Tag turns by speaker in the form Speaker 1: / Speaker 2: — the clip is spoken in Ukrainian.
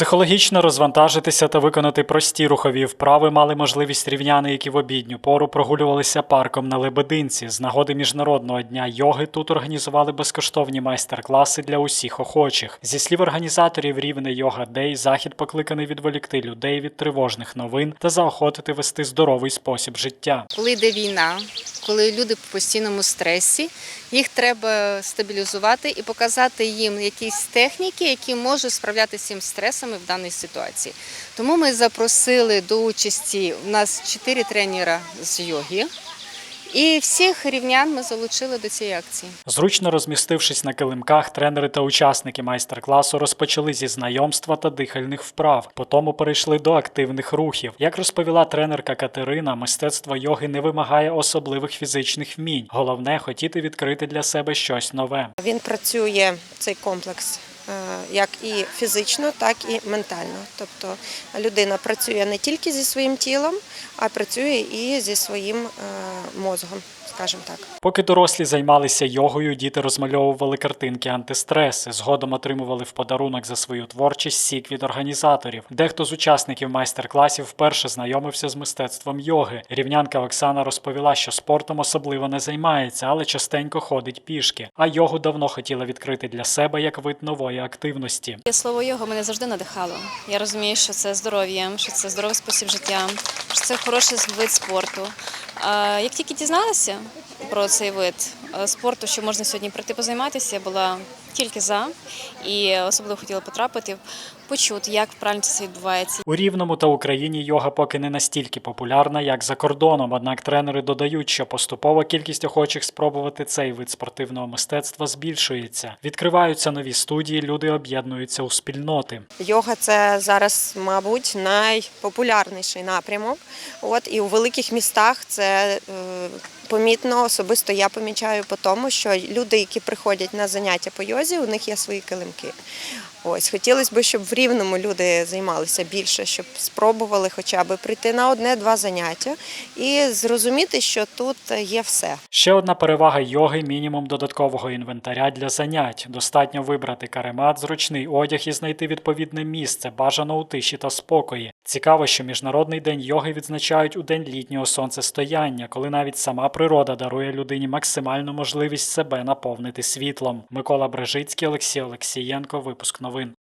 Speaker 1: Психологічно розвантажитися та виконати прості рухові вправи мали можливість рівняни, які в обідню пору прогулювалися парком на Лебединці. З нагоди міжнародного дня йоги тут організували безкоштовні майстер-класи для усіх охочих. Зі слів організаторів рівне йога Дей, захід покликаний відволікти людей від тривожних новин та заохотити вести здоровий спосіб життя.
Speaker 2: Коли йде війна, коли люди в постійному стресі, їх треба стабілізувати і показати їм якісь техніки, які можуть справлятися з цим стресами в даній ситуації. Тому ми запросили до участі у нас чотири тренера з йоги. І всіх рівнян ми залучили до цієї акції.
Speaker 1: Зручно розмістившись на килимках, тренери та учасники майстер-класу розпочали зі знайомства та дихальних вправ. Потім перейшли до активних рухів. Як розповіла тренерка Катерина, мистецтво йоги не вимагає особливих фізичних вмінь. Головне хотіти відкрити для себе щось нове.
Speaker 3: Він працює цей комплекс як і фізично, так і ментально. Тобто людина працює не тільки зі своїм тілом, а працює і зі своїм е, мозгом, скажімо так.
Speaker 1: Поки дорослі займалися йогою, діти розмальовували картинки антистреси. Згодом отримували в подарунок за свою творчість сік від організаторів. Дехто з учасників майстер-класів вперше знайомився з мистецтвом йоги. Рівнянка Оксана розповіла, що спортом особливо не займається, але частенько ходить пішки. А йогу давно хотіла відкрити для себе як вид нової активності.
Speaker 4: Слово йога мене завжди надихало. Я розумію, що це здоров'я, що це здоровий спосіб життя, що це хороший вид спорту. Як тільки дізналася про цей вид е, спорту, що можна сьогодні прийти позайматися, я була тільки за і особливо хотіла потрапити, почути, як правильно це відбувається.
Speaker 1: У Рівному та Україні йога поки не настільки популярна, як за кордоном. Однак тренери додають, що поступово кількість охочих спробувати цей вид спортивного мистецтва збільшується. Відкриваються нові студії, люди об'єднуються у спільноти.
Speaker 3: Йога це зараз, мабуть, найпопулярніший напрямок. От і у великих містах це е, помітно. Особисто я помічаю по тому, що люди, які приходять на заняття по йозі, у них є свої килимки. Ось хотілося б, щоб в рівному люди займалися більше, щоб спробували хоча б прийти на одне-два заняття і зрозуміти, що тут є все.
Speaker 1: Ще одна перевага йоги мінімум додаткового інвентаря для занять. Достатньо вибрати каремат, зручний одяг і знайти відповідне місце, бажано у тиші та спокої. Цікаво, що міжнародний день йоги відзначають у день літнього сонцестояння, коли навіть сама природа дарує людині максимальну можливість себе наповнити світлом. Микола Брежицький, Олексій Олексієнко. Випуск новин.